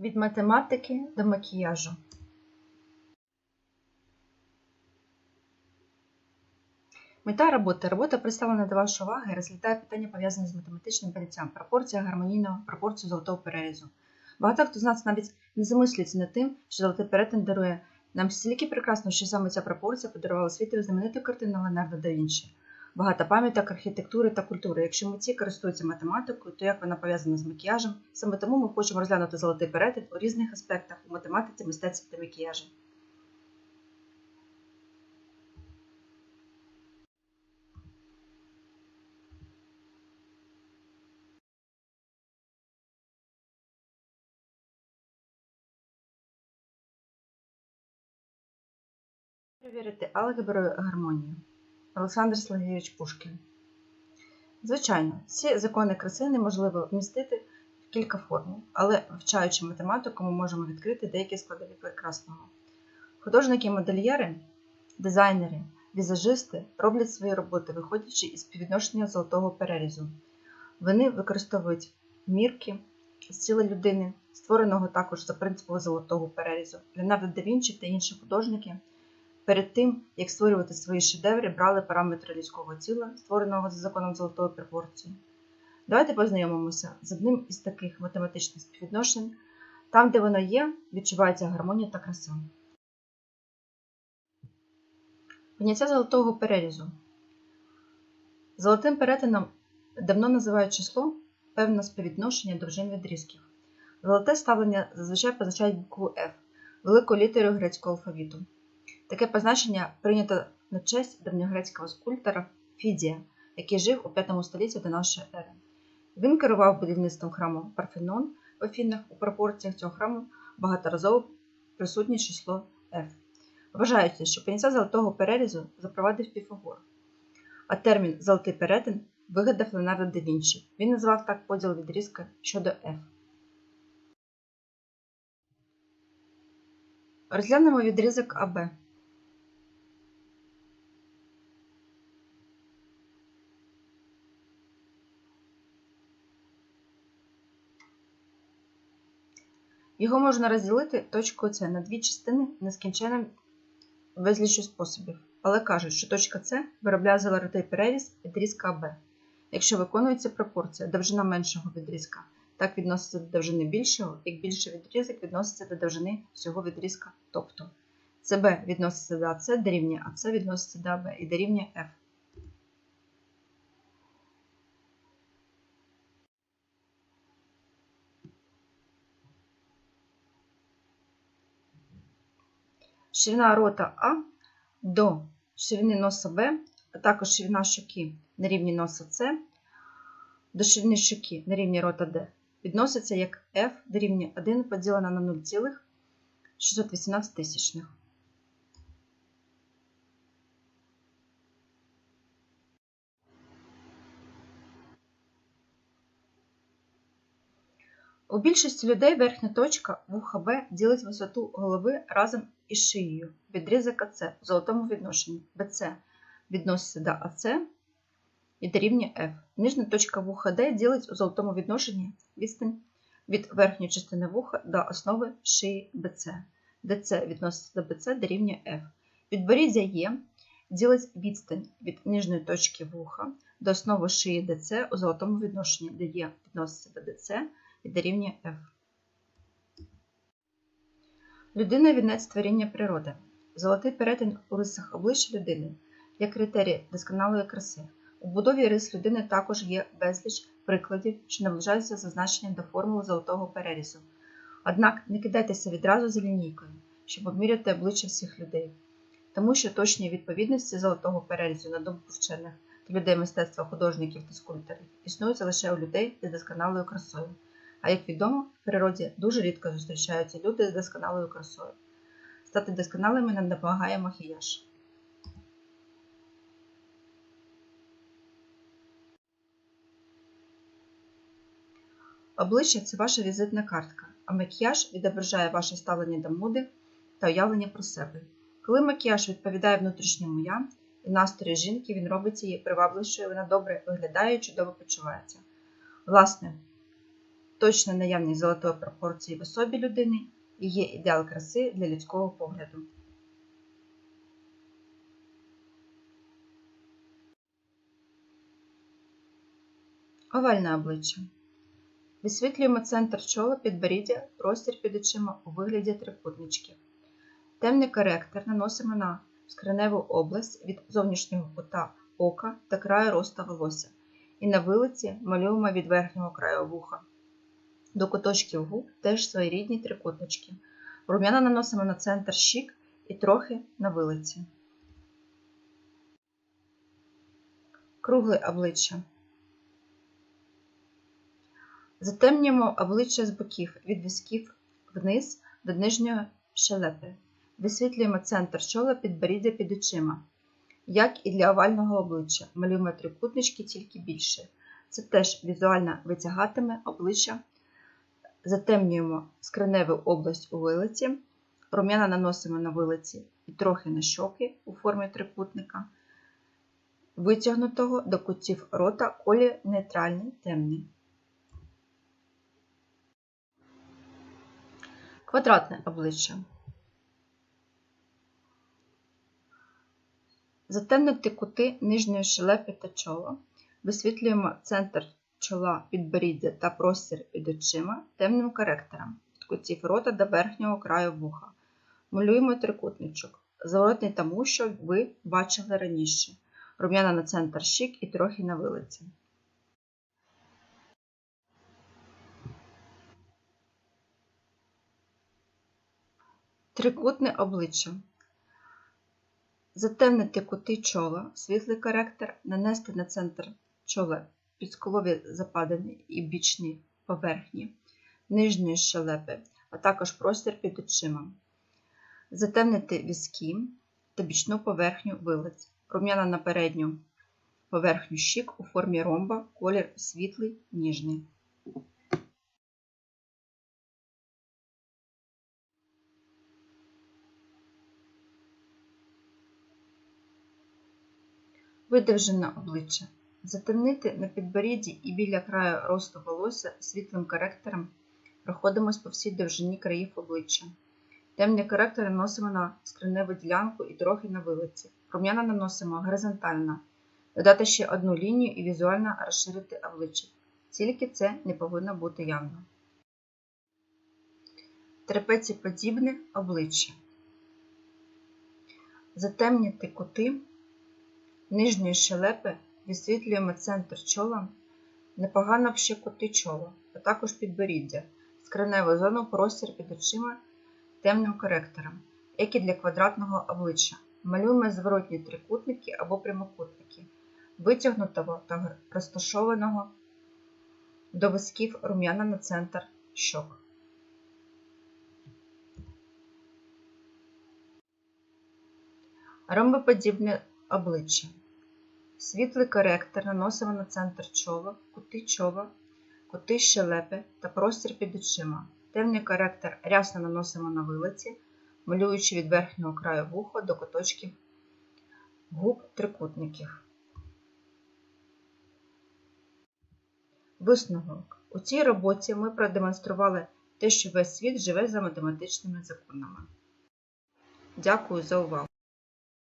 Від математики до макіяжу. Мета роботи. Робота представлена до вашої уваги і розглядає питання, пов'язані з математичним поняттям, пропорція гармонійного, пропорцію золотого перерізу. Багато хто з нас навіть не замислюється над тим, що золотий перетин дарує нам стільки прекрасно, що саме ця пропорція подарувала світу знамениту картину Леонардо да Вінчі. Багата пам'яток архітектури та культури. Якщо митці користуються математикою, то як вона пов'язана з макіяжем? Саме тому ми хочемо розглянути золотий перетин у різних аспектах у математиці, мистецтві та макіяжі. Перевірити алгеброю гармонію. Олександр Сергійович Пушкін. Звичайно, всі закони краси неможливо вмістити в кілька формул, але вивчаючи математику, ми можемо відкрити деякі складові прекрасного. Художники-модельєри, дизайнери, візажисти роблять свої роботи, виходячи із співвідношення золотого перерізу. Вони використовують мірки з тіла людини, створеного також за принципом золотого перерізу. Леонардо да Вінчі та інші художники перед тим, як створювати свої шедеври, брали параметри людського тіла, створеного за законом золотої пропорції. Давайте познайомимося з одним із таких математичних співвідношень. Там, де воно є, відчувається гармонія та краса. Поняття золотого перерізу. Золотим перетином давно називають число певне співвідношення довжин відрізків. Золоте ставлення зазвичай позначають букву F, велику літеру грецького алфавіту. Таке позначення прийнято на честь давньогрецького скульптора Фідія, який жив у 5 столітті до нашої ери. Він керував будівництвом храму Парфенон в Афінах. У пропорціях цього храму багаторазово присутнє число F. Вважається, що поняття золотого перерізу запровадив Піфагор, а термін золотий перетин вигадав Леонардо да Вінчі. Він назвав так поділ відрізка щодо F. Розглянемо відрізок АБ. Його можна розділити точкою С на дві частини нескінченним безліччю способів, але кажуть, що точка С виробляє золотий переріз відрізка АБ. Якщо виконується пропорція довжина меншого відрізка, так відноситься до довжини більшого, як більший відрізок відноситься до довжини всього відрізка, тобто СБ відноситься до АС дорівнює АС відноситься до АБ і дорівнює F. Ширина рота А до ширини носа Б, а також ширина щоки на рівні носа С до ширини щоки на рівні рота Д. Відноситься як F дорівнює 1 поділена на 0,618 У більшості людей верхня точка вуха Б ділить висоту голови разом із шиєю. Відрізок АЦ в золотому відношенні БЦ відноситься до АЦ і дорівнює F. Нижня точка вуха D ділить у золотому відношенні відстань від верхньої частини вуха до основи шиї BC. DC відноситься до BC дорівнює F. Підборіддя Е ділить відстань від нижньої точки вуха до основи шиї DC у золотому відношенні, де Е відноситься до DC і дорівнює F. Людина вінець творіння природи. Золотий перетин у рисах обличчя людини є критерій досконалої краси. У будові рис людини також є безліч прикладів, що наближаються за значенням до формули золотого перерізу. Однак не кидайтеся відразу за лінійкою, щоб обміряти обличчя всіх людей, тому що точні відповідності золотого перерізу, на думку вчених та людей мистецтва, художників та скульпторів, існують лише у людей з досконалою красою. А як відомо, в природі дуже рідко зустрічаються люди з досконалою красою. Стати досконалими нам допомагає макіяж. Обличчя це ваша візитна картка, а макіяж відображає ваше ставлення до моди та уявлення про себе. Коли макіяж відповідає внутрішньому я і настрою жінки, він робить її привабливішою, вона добре виглядає і чудово почувається. Власне, точно наявність золотої пропорції в особі людини і є ідеал краси для людського погляду. Овальне обличчя. Висвітлюємо центр чола, підборіддя, простір під очима у вигляді трикутничків. Темний коректор наносимо на скроневу область від зовнішнього кута ока та краю роста волосся. І на вилиці малюємо від верхнього краю вуха. До куточків губ теж своєрідні трикутнички. Рум'яна наносимо на центр щік і трохи на вилиці. Кругле обличчя. Затемнюємо обличчя з боків від висків вниз до нижньої щелепи. Висвітлюємо центр чола підборіддя під очима. Як і для овального обличчя, малюємо трикутнички тільки більше. Це теж візуально витягатиме обличчя. Затемнюємо скроневу область у вилиці, рум'яна наносимо на вилиці і трохи на щоки у формі трикутника, витягнутого до кутів рота колір нейтральний темний. Квадратне обличчя. Затемнити кути нижньої щелепи та чола. Висвітлюємо центр чола підборіддя та простір під очима темним коректором від кутів рота до верхнього краю вуха. Малюємо трикутничок, зворотний тому, що ви бачили раніше. Рум'яна на центр щік і трохи на вилиці. Трикутне обличчя. Затемнити кути чола, світлий коректор, нанести на центр чола підсколові западини і бічні поверхні, нижньої щелепи, а також простір під очима. Затемнити візки та бічну поверхню вилиць, рум'яна на передню поверхню щік у формі ромба, колір світлий, ніжний. Видовжене обличчя. Затемнити на підборідді і біля краю росту волосся світлим коректором проходимось по всій довжині країв обличчя. Темні коректори наносимо на скроневу ділянку і трохи на вилиці. Рум'яна наносимо горизонтально. Додати ще одну лінію і візуально розширити обличчя. Тільки це не повинно бути явно. Трапеціоподібне обличчя. Затемнити кути нижньої щелепи висвітлюємо центр чола, непогано ще кути чола, а також підборіддя, скроневу зону простір під очима темним коректором, як і для квадратного обличчя. Малюємо зворотні трикутники або прямокутники, витягнутого та розташованого до висків рум'яна на центр щок. Ромбоподібне обличчя. Світлий коректор наносимо на центр чола, кути чола, кути щелепи та простір під очима. Темний коректор рясно наносимо на вилиці, малюючи від верхнього краю вуха до куточків губ трикутників. Висновок. У цій роботі ми продемонстрували те, що весь світ живе за математичними законами. Дякую за увагу!